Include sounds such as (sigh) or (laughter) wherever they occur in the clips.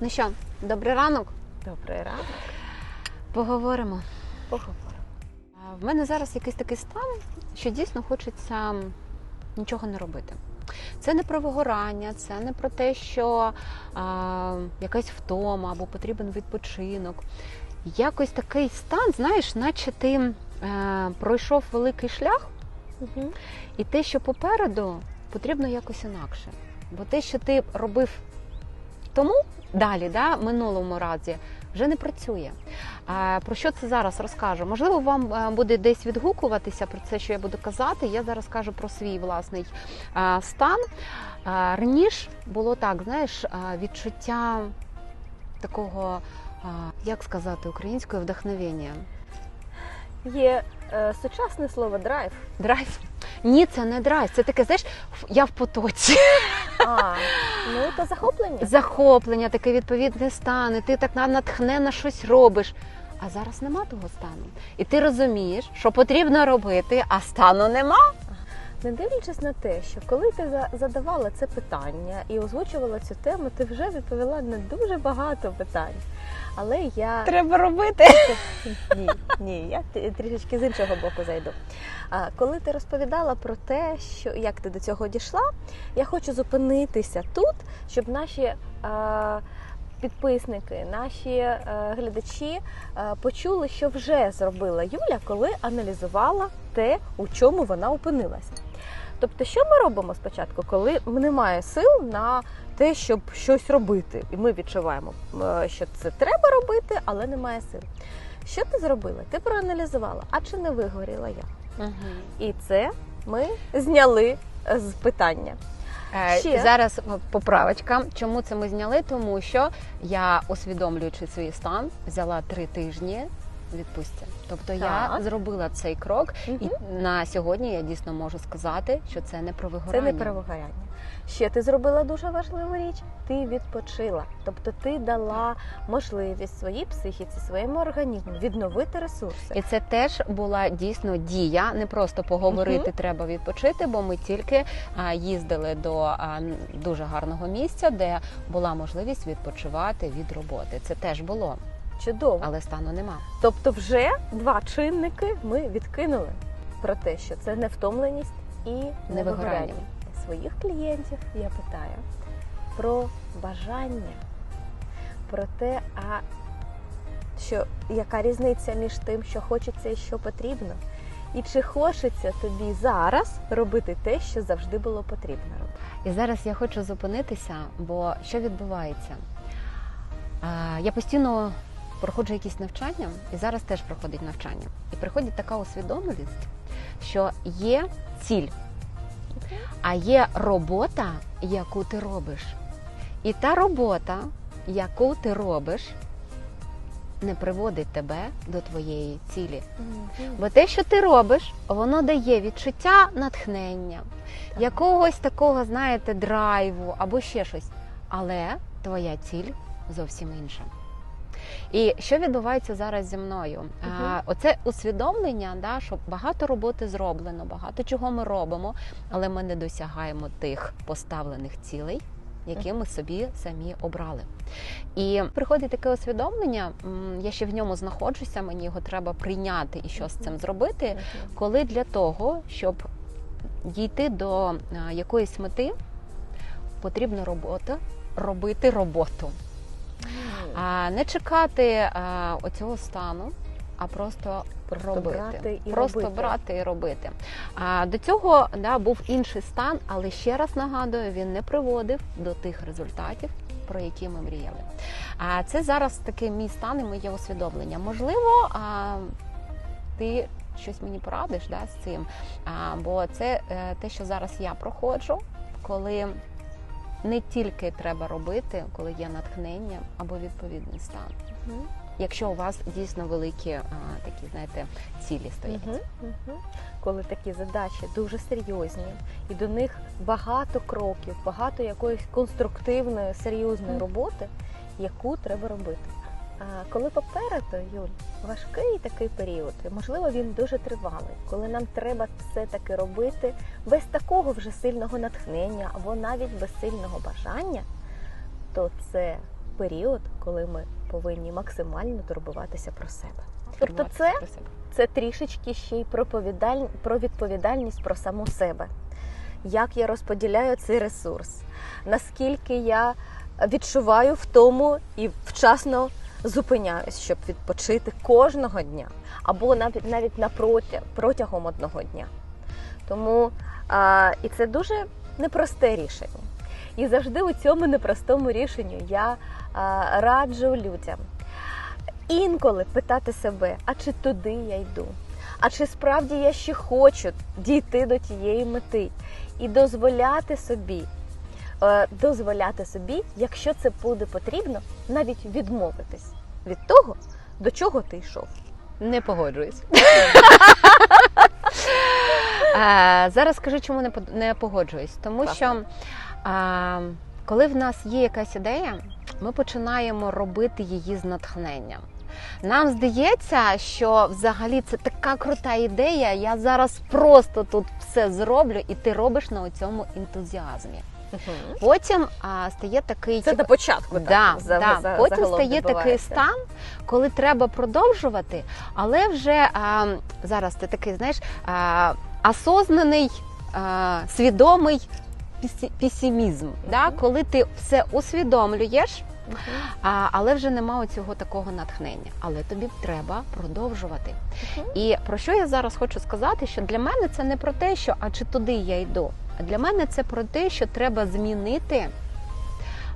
Ну що, добрий ранок. Добрий ранок. Поговоримо. Поговоримо. В мене зараз якийсь такий стан, що дійсно хочеться нічого не робити. Це не про вигорання, це не про те, що а, якась втома або потрібен відпочинок. Якось такий стан, знаєш, наче ти е, пройшов великий шлях, Угу. і те, що попереду, потрібно якось інакше. Бо те, що ти робив тому далі, да, минулому разі, вже не працює. А, про що це зараз розкажу? Можливо, вам е, буде десь відгукуватися про це, що я буду казати. Я зараз кажу про свій власний е, стан. А, Раніше було так, знаєш, е, відчуття такого, е, як сказати українською, вдохновення. Є е, сучасне слово драйв. Драйв? Ні, це не драйв. Це таке, знаєш, я в потоці. А, ну то захоплення. захоплення, таке відповідне стан, і ти так на- натхненно щось робиш. А зараз нема того стану. І ти розумієш, що потрібно робити, а стану нема. Не дивлячись на те, що коли ти за- задавала це питання і озвучувала цю тему, ти вже відповіла на дуже багато питань. Але я Треба робити. ні, ні, я трішечки з іншого боку зайду. А коли ти розповідала про те, що як ти до цього дійшла, я хочу зупинитися тут, щоб наші е, підписники, наші е, глядачі е, почули, що вже зробила Юля, коли аналізувала те, у чому вона опинилася. Тобто, що ми робимо спочатку, коли немає сил на те, щоб щось робити, і ми відчуваємо, е, що це треба робити, але немає сил. Що ти зробила? Ти проаналізувала, а чи не вигоріла я? І це ми зняли е, з питання. Е, Ще? Зараз поправочка. Чому це ми зняли? Тому що я, усвідомлюючи свій стан, взяла три тижні відпустці. Тобто я зробила цей крок, і на сьогодні я дійсно можу сказати, що це не про Це вигорання. не перевигоряння. Ще ти зробила дуже важливу річ. Ти відпочила. Тобто ти дала можливість своїй психіці, своєму організму відновити ресурси. І це теж була дійсно дія, не просто поговорити, треба відпочити, бо ми тільки а, їздили до а, дуже гарного місця, де була можливість відпочивати від роботи. Це теж було, Чудово. але стану нема. Тобто, вже два чинники ми відкинули про те, що це невтомленість і. Невигорання. Своїх клієнтів я питаю про бажання, про те, а що яка різниця між тим, що хочеться і що потрібно. І чи хочеться тобі зараз робити те, що завжди було потрібно робити? І зараз я хочу зупинитися, бо що відбувається? Я постійно проходжу якісь навчання, і зараз теж проходить навчання. І приходить така усвідомленість, що є ціль, а є робота, яку ти робиш. І та робота, яку ти робиш, не приводить тебе до твоєї цілі. Бо те, що ти робиш, воно дає відчуття натхнення, Так. якогось такого, знаєте, драйву або ще щось. Але твоя ціль зовсім інша. І що відбувається зараз зі мною? А, оце усвідомлення, да, що багато роботи зроблено, багато чого ми робимо, але ми не досягаємо тих поставлених цілей, які ми собі самі обрали. І приходить таке усвідомлення, я ще в ньому знаходжуся, мені його треба прийняти і що з цим зробити. Коли для того, щоб дійти до якоїсь мети, потрібна робота, робити роботу. А не чекати а, оцього стану, а просто, Просто робити. брати і просто робити. брати і робити. А, до цього да, був інший стан, але ще раз нагадую, він не приводив до тих результатів, про які ми мріяли. А це зараз такий мій стан і моє усвідомлення. Можливо, а, ти щось мені порадиш да, з цим. А, бо це е, те, що зараз я проходжу, коли не тільки треба робити, коли є натхнення або відповідний стан. Угу. Якщо у вас дійсно великі а, такі, знаєте, цілі стоять. угу, угу. Коли такі задачі дуже серйозні, і до них багато кроків, багато якоїсь конструктивної, серйозної роботи, яку треба робити. Коли попереду, Юль, важкий такий період, і, можливо, він дуже тривалий, коли нам треба все таки робити без такого вже сильного натхнення або навіть без сильного бажання, то це період, коли ми повинні максимально турбуватися про себе. Тобто, це, це трішечки ще й про, про відповідальність про саму себе. Як я розподіляю цей ресурс, наскільки я відчуваю в тому і вчасно зупиняюсь, щоб відпочити кожного дня, або навіть навіть напротяг, протягом одного дня. Тому а, і це дуже непросте рішення. І завжди у цьому непростому рішенню я а, раджу людям інколи питати себе, а чи туди я йду? А чи справді я ще хочу дійти до тієї мети і дозволяти собі, дозволяти собі, якщо це буде потрібно, навіть відмовитись від того, до чого ти йшов. Не погоджуюсь. (laughs) Е, Зараз скажу, чому не не погоджуюсь. Тому Класно. що е, коли в нас є якась ідея, ми починаємо робити її з натхненням. Нам здається, що взагалі це така крута ідея. Я зараз просто тут все зроблю, і ти робиш на цьому ентузіазмі. Потім а, стає такий Це на початку Да, так, за- да. за- Потім стає такий стан, коли треба продовжувати, але вже а, зараз ти такий, знаєш, а, осознаний, а, свідомий песі- песимізм, да? Коли ти все усвідомлюєш, Мгм. а, але вже немає цього такого натхнення. Але тобі треба продовжувати. Мгм. І про що я зараз хочу сказати, що для мене це не про те, що а чи туди я йду. Для мене це про те, що треба змінити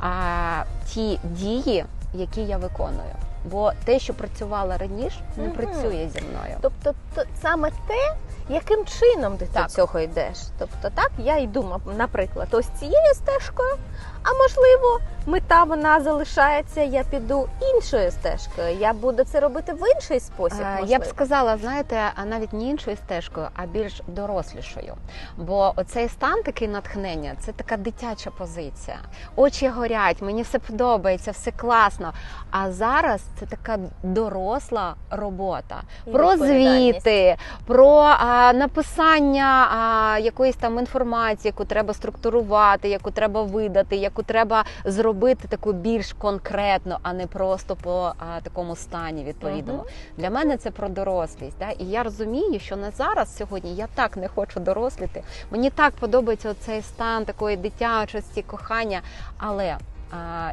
а, ті дії, які я виконую. Бо те, що працювало раніше, не Мгм. працює зі мною. Тобто то, саме те, яким чином ти Так. до цього йдеш. Тобто, так, я йду, наприклад, ось цією стежкою, а можливо, мета вона залишається, я піду іншою стежкою. Я буду це робити в інший спосіб. Е, можливо. Я б сказала, знаєте, а навіть не іншою стежкою, а більш дорослішою. Бо оцей стан такий натхнення це така дитяча позиція. Очі горять, мені все подобається, все класно. А зараз це така доросла робота про звіти, про а, написання а, якоїсь там інформації, яку треба структурувати, яку треба видати, яку треба зробити таку більш конкретно, а не просто по а, такому стані відповідному. Мгм. Для мене це про дорослість. Да? І я розумію, що на зараз сьогодні я так не хочу доросліти. Мені так подобається цей стан такої дитячості, кохання. Але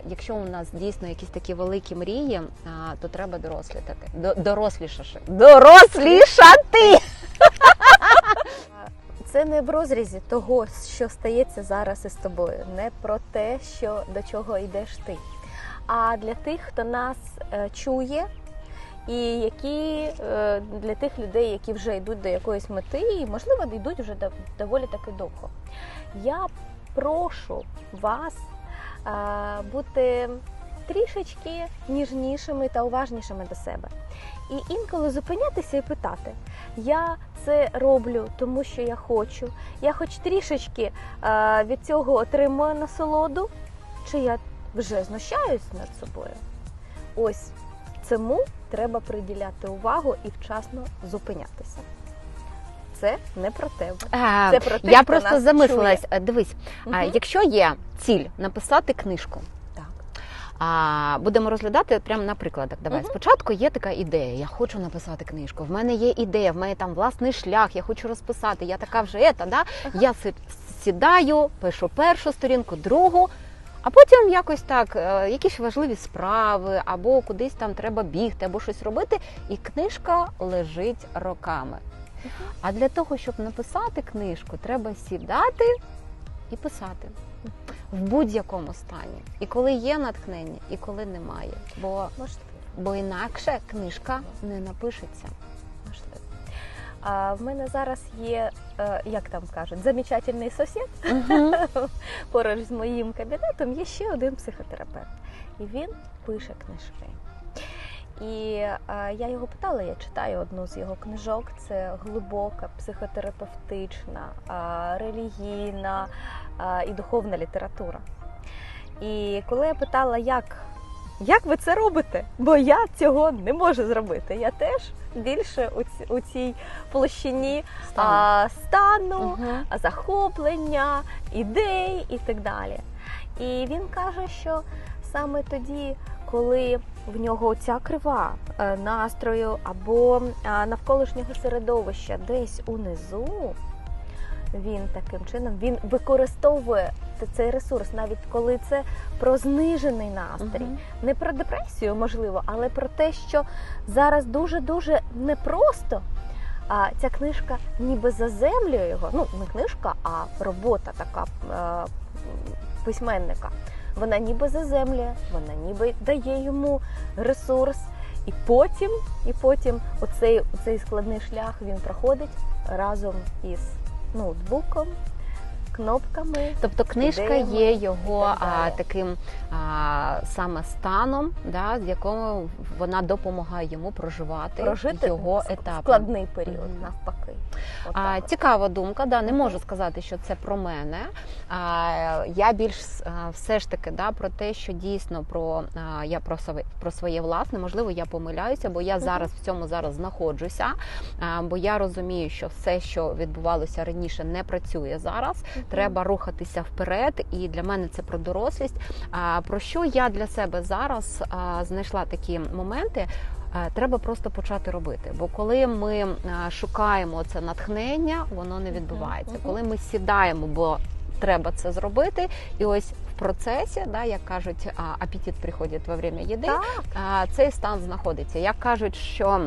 якщо у нас дійсно якісь такі великі мрії, а, то треба дорослітати. До, дорослішати. Дорослішати! (laughs) Це не в розрізі того, що стається зараз із тобою, не про те, що до чого йдеш ти. А для тих, хто нас е, чує, і які е, для тих людей, які вже йдуть до якоїсь мети, і можливо йдуть вже доволі таки довго. Я прошу вас бути трішечки ніжнішими та уважнішими до себе. І інколи зупинятися і питати: я це роблю, тому що я хочу. Я хоч трішечки від цього отримую насолоду, чи я вже знущаюсь над собою. Ось цьому треба приділяти увагу і вчасно зупинятися. Це не про тебе. Це про тих, я хто просто нас замислилась. Е, Дивись, а, Мгм. якщо є ціль написати книжку. Так. А, будемо розглядати прямо на прикладах. Давай Мгм. спочатку є така ідея. Я хочу написати книжку. В мене є ідея, в мене там власний шлях. Я хочу розписати. Я така вже ета, да? Я си- сідаю, пишу першу сторінку, другу. А потім якось так, е, якісь важливі справи, або кудись там треба бігти, або щось робити, і книжка лежить роками. А для того, щоб написати книжку, треба сідати і писати в будь-якому стані. І коли є натхнення, і коли немає. Бо, бо інакше книжка не напишеться. А в мене зараз є, е, як там кажуть, замечательний сусід. (laughs) Поруч з моїм кабінетом є ще один психотерапевт. І він пише книжки. І е, я його питала, я читаю одну з його книжок. Це глибока психотерапевтична, е, релігійна е, і духовна література. І коли я питала, як, як ви це робите? Бо я цього не можу зробити. Я теж більше у, ці- у цій площині а, стану, Мгм. захоплення, ідей і так далі. І він каже, що саме тоді, коли в нього ця крива е, настрою або е, навколишнього середовища десь унизу, він таким чином він використовує цей ресурс, навіть коли це про знижений настрій. Мгм. Не про депресію, можливо, але про те, що зараз дуже-дуже непросто. А ця книжка ніби заземлює його. Ну, не книжка, а робота така е, письменника. Вона ніби заземлює, вона ніби дає йому ресурс. І потім, і потім оцей, оцей складний шлях він проходить разом із ноутбуком, кнопками. Тобто книжка ідеями є його а, таким а, саме станом, да, з якого вона допомагає йому проживати прожити його етапи. складний період, Мгм. навпаки. А, цікава думка, да, не можу сказати, що це про мене. А, я більш а, все ж таки да, про те, що дійсно про а, я про своє, про своє власне, можливо, я помиляюся, бо я зараз в цьому зараз знаходжуся. А, бо я розумію, що все, що відбувалося раніше, не працює зараз. Треба рухатися вперед, і для мене це про дорослість. А про що я для себе зараз а, знайшла такі моменти? Треба просто почати робити. Бо коли ми шукаємо це натхнення, воно не відбувається. Коли ми сідаємо, бо треба це зробити, і ось в процесі, да, як кажуть, апетит приходить во время їди, Так. цей стан знаходиться. Як кажуть, що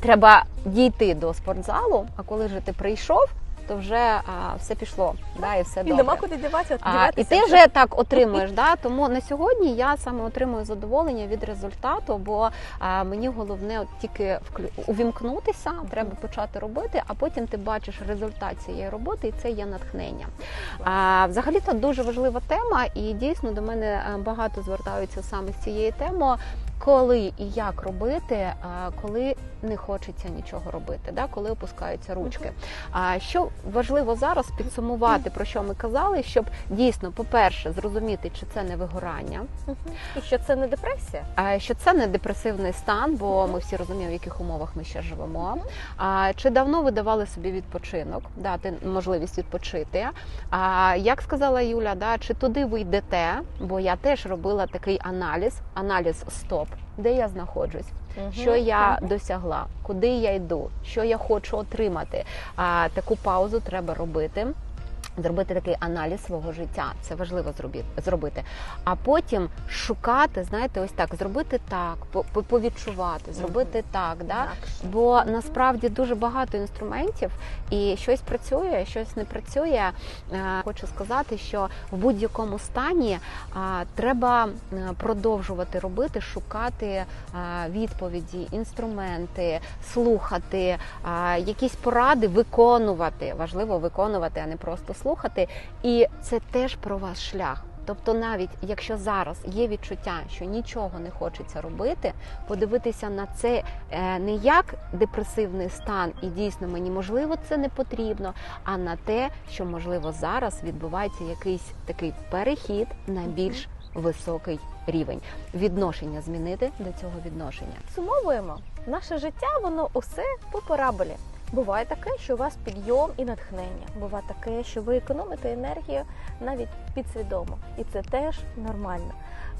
треба дійти до спортзалу, а коли вже ти прийшов, то вже а, все пішло, да, і все І добре. нема куди діватися. А, і ти вже так отримуєш. Да? Тому на сьогодні я саме отримую задоволення від результату, бо а, мені головне от тільки увімкнутися, треба почати робити, а потім ти бачиш результат цієї роботи, і це є натхнення. А, взагалі то дуже важлива тема, і дійсно до мене е, багато звертаються саме з цією темою. Коли і як робити, коли не хочеться нічого робити, да? коли опускаються ручки. А що важливо зараз підсумувати, про що ми казали, щоб дійсно, по-перше, зрозуміти, чи це не вигорання, І що це не депресія? а, що це не депресивний стан, бо ми всі розуміємо, в яких умовах ми ще живемо. А, чи давно ви давали собі відпочинок, дати можливість відпочити? А як сказала Юля, да, чи туди ви йдете? Бо я теж робила такий аналіз, аналіз стоп, де я знаходжусь. Що я досягла, куди я йду, що я хочу отримати. А таку паузу треба робити. Зробити такий аналіз свого життя, це важливо зробити. А потім шукати, знаєте, ось так, зробити так, по- по- повідчувати, зробити так. Да? Інакше. Бо насправді дуже багато інструментів, і щось працює, щось не працює. Е, Хочу сказати, що в будь-якому стані треба е, продовжувати робити, шукати відповіді, інструменти, слухати, якісь поради виконувати. Важливо виконувати, а не просто слухати. І це теж про ваш шлях. Тобто, навіть якщо зараз є відчуття, що нічого не хочеться робити, подивитися на це е, не як депресивний стан, і дійсно мені можливо це не потрібно, а на те, що можливо зараз відбувається якийсь такий перехід на більш високий рівень. Відношення змінити до цього відношення. Підсумовуємо. Наше життя, воно усе по параболі. Буває таке, що у вас підйом і натхнення. Буває таке, що ви економите енергію навіть підсвідомо, і це теж нормально.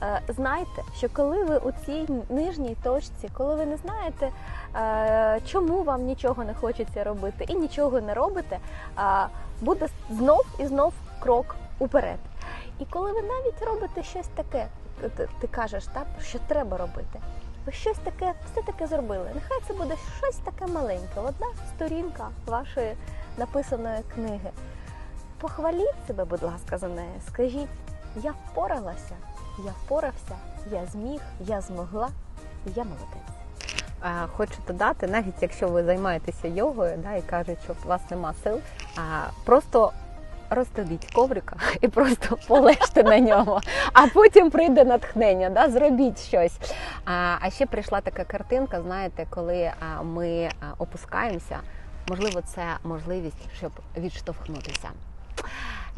Е, Знайте, що коли ви у цій нижній точці, коли ви не знаєте, е, чому вам нічого не хочеться робити і нічого не робите, е, буде знов і знов крок уперед. І коли ви навіть робите щось таке, ти, кажеш, так, що треба робити. Ви щось таке, все таке зробили. Нехай це буде щось таке маленьке, одна сторінка вашої написаної книги. Похваліть себе, будь ласка, за неї. Скажіть, я впоралася, я впорався, я зміг, я змогла, я молодець. Хочу додати, навіть якщо ви займаєтеся йогою, да, і кажуть, що у вас нема сил, просто розстеліть коврика (laughs) і просто полежте на ньому, а потім прийде натхнення, да, зробіть щось. А, а ще прийшла така картинка, знаєте, коли ми опускаємося, можливо, це можливість, щоб відштовхнутися.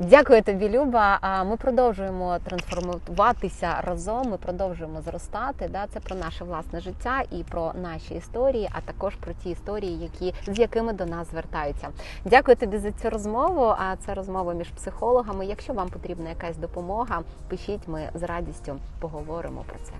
Дякую тобі, Люба. Ми продовжуємо трансформуватися разом. Ми продовжуємо зростати. Да, це про наше власне життя і про наші історії, а також про ті історії, які з якими до нас звертаються. Дякую тобі за цю розмову. А це розмова між психологами. Якщо вам потрібна якась допомога, пишіть. Ми з радістю поговоримо про це.